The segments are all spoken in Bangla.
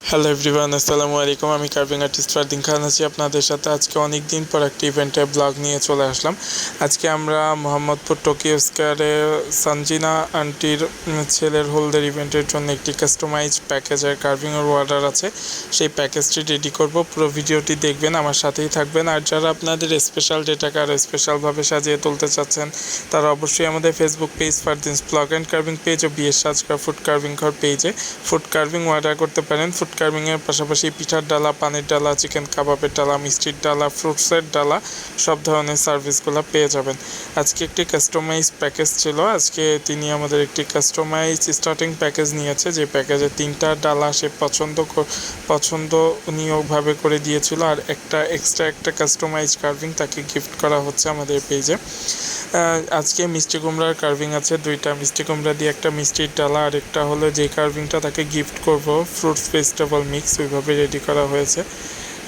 হ্যালো এভরিওয়ান আসসালামু আলাইকুম আমি কার্ভিং আর্টিস্ট ফারদিন খান আছি আপনাদের সাথে। আজকে অনেক দিন পর একটা ইভেন্টে ব্লগ নিয়ে চলে আসলাম। আজকে আমরা মোহাম্মদপুর টোকিও স্কোয়ারে সঞ্জিনা আন্টির ছেলের হোলদের ইভেন্টের জন্য একটি কাস্টমাইজ প্যাকেজের কার্ভিংয়ের অর্ডার আছে। সেই প্যাকেজটি রেডি করব। পুরো ভিডিওটি দেখবেন, আমার সাথেই থাকবেন। আর যারা আপনাদের স্পেশাল ডেটাকে আরও স্পেশালভাবে সাজিয়ে তুলতে চাচ্ছেন, তারা অবশ্যই আমাদের Facebook page Fardin's blog and carving page ও বিয়ের সাজকার ফুড কার্ভিং ঘর পেজে ফুড কার্ভিং অর্ডার করতে পারেন। ফুড কার্ভিংয়ের পাশাপাশি পিঠার ডালা, পানির ডালা চিকেন কাবাবের ডালা, মিষ্টির ডালা ফ্রুটসের ডালা, সব ধরনের সার্ভিসগুলো পেয়ে যাবেন। আজকে একটি কাস্টমাইজ প্যাকেজ ছিল। আজকে তিনি আমাদের একটি কাস্টমাইজ স্টার্টিং প্যাকেজ নিয়েছে, যে প্যাকেজে তিনটা ডালা সে পছন্দ পছন্দনীয়ভাবে করে দিয়েছিল। আর একটা এক্সট্রা একটা কাস্টমাইজ কার্ভিং তাকে গিফট করা হচ্ছে আমাদের পেজে আজকে মিষ্টি কুমড়ার কার্ভিং আছে, দুইটা মিষ্টি কুমড়া দিয়ে একটা মিষ্টির ডালা, আর একটা হলো যে কার্ভিংটা তাকে গিফট করব ফ্রুটস ভেজিটেবল মিক্স ওইভাবে রেডি করা হয়েছে।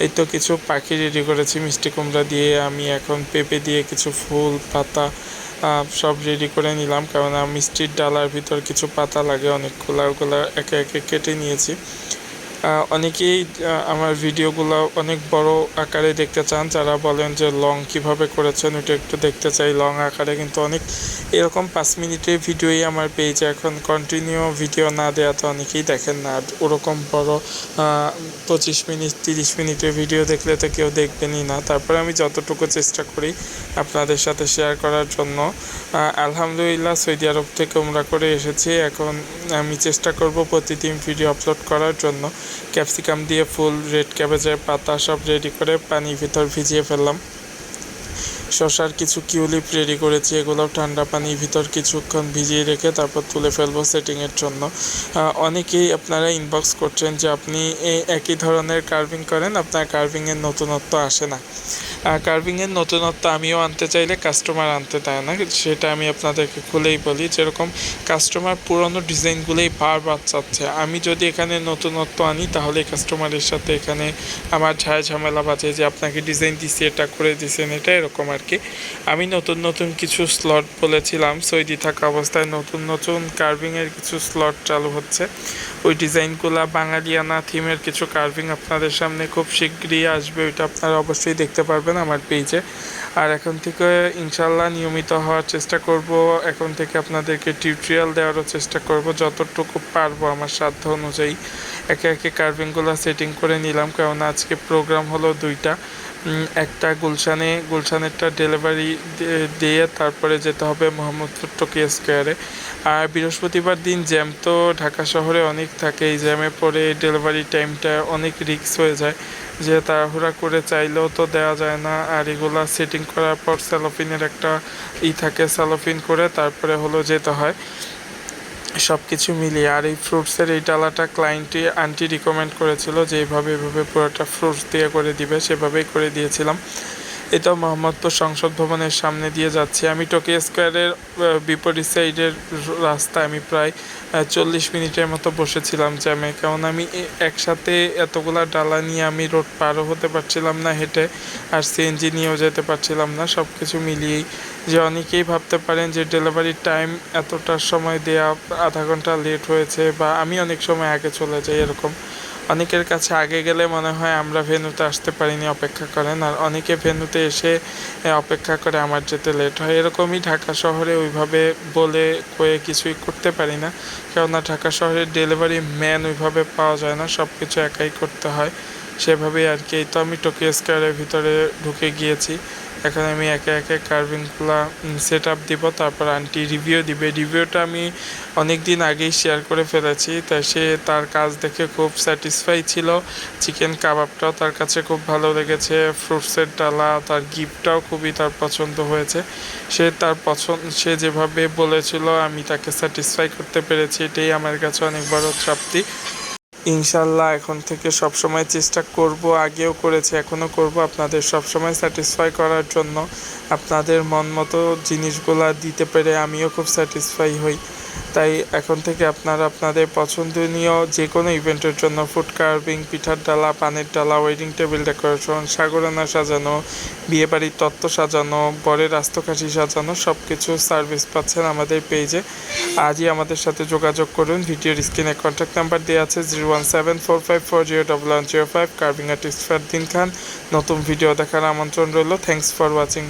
এই তো কিছু পাখি রেডি করেছি মিষ্টি কুমড়া দিয়ে, আমি এখন পেঁপে দিয়ে কিছু ফুল, পাতা সব রেডি করে নিলাম কারণ মিষ্টির ডালার ভিতর কিছু পাতা লাগে অনেকগুলো ওগুলো একে একে কেটে নিয়েছি। অনেকেই আমার ভিডিওগুলো অনেক বড় আকারে দেখতে চান। যারা বলেন যে লং কীভাবে করেছেন, ওটা একটু দেখতে চাই। লং আকারে কিন্তু অনেক এরকম পাঁচ মিনিটের ভিডিওই আমার পেজে এখন কন্টিনিউ ভিডিও না দেওয়াতে অনেকেই দেখেন না। ওরকম বড় পঁচিশ মিনিট, তিরিশ মিনিটের ভিডিও দেখলে তো কেউ দেখবেনই না। তারপরে আমি যতটুকু চেষ্টা করি আপনাদের সাথে শেয়ার করার জন্য। আলহামদুলিল্লাহ সৌদি আরব থেকে উমরা করে এসেছি। এখন আমি চেষ্টা করব প্রতিদিন ভিডিও আপলোড করার জন্য। ক্যাপসিকাম দিয়ে ফুল রেড ক্যাবেজের পাতা সব রেডি করে পানির ভিতর ভিজিয়ে ফেললাম। শশার কিছু কিউলিপ রেডি করেছি, এগুলো ঠান্ডা পানির ভিতর কিছুক্ষণ ভিজিয়ে রেখে তারপর তুলে ফেলব সেটিংয়ের জন্য। অনেকেই আপনারা ইনবক্স করছেন যে আপনি একই ধরনের কার্ভিং করেন, আপনার কার্ভিংয়ের নতুনত্ব আসে না। কার্ভিংয়ের নতুনত্ব আমিও আনতে চাইলে কাস্টমার আনতে দেয় না, সেটা আমি আপনাদেরকে খুলেই বলি, যেরকম কাস্টমার পুরনো ডিজাইনগুলোই বারবার চাচ্ছে। আমি যদি এখানে নতুনত্ব আনি, তাহলে কাস্টমারের সাথে এখানে আমার ঝায় ঝামেলা বাজে যে আপনাকে ডিজাইন দিছি, এটা করে দিছেন, এটা এরকম আর কি আমি নতুন নতুন কিছু স্লট বলেছিলাম, সৌদি থাকা অবস্থায় নতুন নতুন কার্ভিংয়ের কিছু স্লট চালু হচ্ছে। ওই ডিজাইনগুলো বাঙালিয়ানা থিমের কিছু কার্ভিং আপনাদের সামনে খুব শীঘ্রই আসবে, ওইটা আপনারা অবশ্যই দেখতে পারবেন আমার পেজে আর এখন থেকে ইনশাল্লাহ নিয়মিত হওয়ার চেষ্টা করব, এখন থেকে আপনাদেরকে টিউটোরিয়াল দেওয়ারও চেষ্টা করব, যতটুকু পারব আমার সাধ্য অনুযায়ী। একে একে কার্ভিংগুলো সেটিং করে নিলাম কারণ আজকে প্রোগ্রাম হলো দুইটা। একটা গুলশানে, গুলশানেরটা ডেলিভারি দিয়ে তারপরে যেতে হবে মোহাম্মদপুর টোকিয়া স্কোয়ারে আর বৃহস্পতিবার দিন জ্যাম তো ঢাকা শহরে অনেক থাকে, এই জ্যামে পরে ডেলিভারি টাইমটা অনেক রিস্ক হয়ে যায়। যে তাড়াহুড়া করে চাইলেও তো দেওয়া যায় না, আর এগুলা সেটিং করার পর স্যালোফিনের একটা ই থাকে স্যালোফিন করে তারপরে হলো যেতে হয়। সব কিছু মিলিয়ে। আর এই ফ্রুটসের এই ডালাটা ক্লায়েন্টই আন্টি রিকমেন্ড করেছিল যে এইভাবে এভাবে পুরোটা ফ্রুটস দিয়ে করে দিবে। সেভাবেই করে দিয়েছিলাম। এটা মোহাম্মদপুর সংসদ ভবনের সামনে দিয়ে যাচ্ছি। আমি টোকিও স্কোয়ারের বিপরীত সাইডের রাস্তায় আমি প্রায় চল্লিশ মিনিটের মতো বসেছিলাম জ্যামে। কারণ আমি একসাথে এতগুলা ডালা নিয়ে আমি রোড পারও হতে পারছিলাম না হেঁটে, আর সিএনজি নিয়েও যেতে পারছিলাম না। সব কিছু মিলিয়েই যে অনেকেই ভাবতে পারেন যে ডেলিভারি টাইম এতটা সময় দেয়া, আধা ঘণ্টা লেট হয়েছে, বা আমি অনেক সময় আগে চলে যাই এরকম। অনেকের কাছে আগে গেলে মনে হয় আমরা ভেন্যুতে আসতে পারিনি, অপেক্ষা করেন। আর অনেকে ভেন্যুতে এসে অপেক্ষা করে আমার যেতে লেট হয়। এরকমই ঢাকা শহরে ওইভাবে বলে কয়ে কিছুই করতে পারি না। কেননা ঢাকা শহরে ডেলিভারি ম্যান ওইভাবে পাওয়া যায় না সব কিছু একাই করতে হয়। সেভাবেই আর কি। তো আমি টোকিও স্কোয়ারের ভিতরে ঢুকে গিয়েছি। এখন আমি একে একে কার্ভিংগুলো সেট আপ দিব, তারপর আন্টি রিভিউ দিবে। রিভিউটা আমি অনেক দিন আগেই শেয়ার করে ফেলেছি তাই সে তার কাজ দেখে খুব স্যাটিসফাই ছিল। চিকেন কাবাবটাও তার কাছে খুব ভালো লেগেছে ফ্রুটসের ডালা, তার গিফটটাও খুবই তার পছন্দ হয়েছে। সে তার পছন্দ, সে যেভাবে বলেছিল, আমি তাকে স্যাটিসফাই করতে পেরেছি, এটাই আমার কাছে অনেক বড় প্রাপ্তি ইনশাল্লাহ এখন থেকে সব সময় চেষ্টা করব, আগেও করেছি এখনও করব আপনাদের সব সময় স্যাটিসফাই করার জন্য। আপনাদের মন মতো জিনিসগুলা দিতে পেরে আমিও খুব স্যাটিসফাই হই। তাই এখন থেকে আপনারা আপনাদের পছন্দনীয় যে কোনো ইভেন্টের জন্য ফুড কার্ভিং পিঠার ডালা, পানের ডালা ওয়েডিং টেবিল ডেকোরেশন সাগরানা সাজানো, বিয়েবাড়ির তত্ত্ব সাজানো, বরের আস্তকাশি সাজানো সব কিছু সার্ভিস পাচ্ছেন আমাদের পেজে আজই আমাদের সাথে যোগাযোগ করুন, ভিডিওর স্ক্রিনে কন্ট্যাক্ট নাম্বার দেওয়া আছে zero one seven four five four zero double one zero five carving artist Fardin Khan. নতুন ভিডিও দেখার আমন্ত্রণ রইল থ্যাংকস ফর ওয়াচিং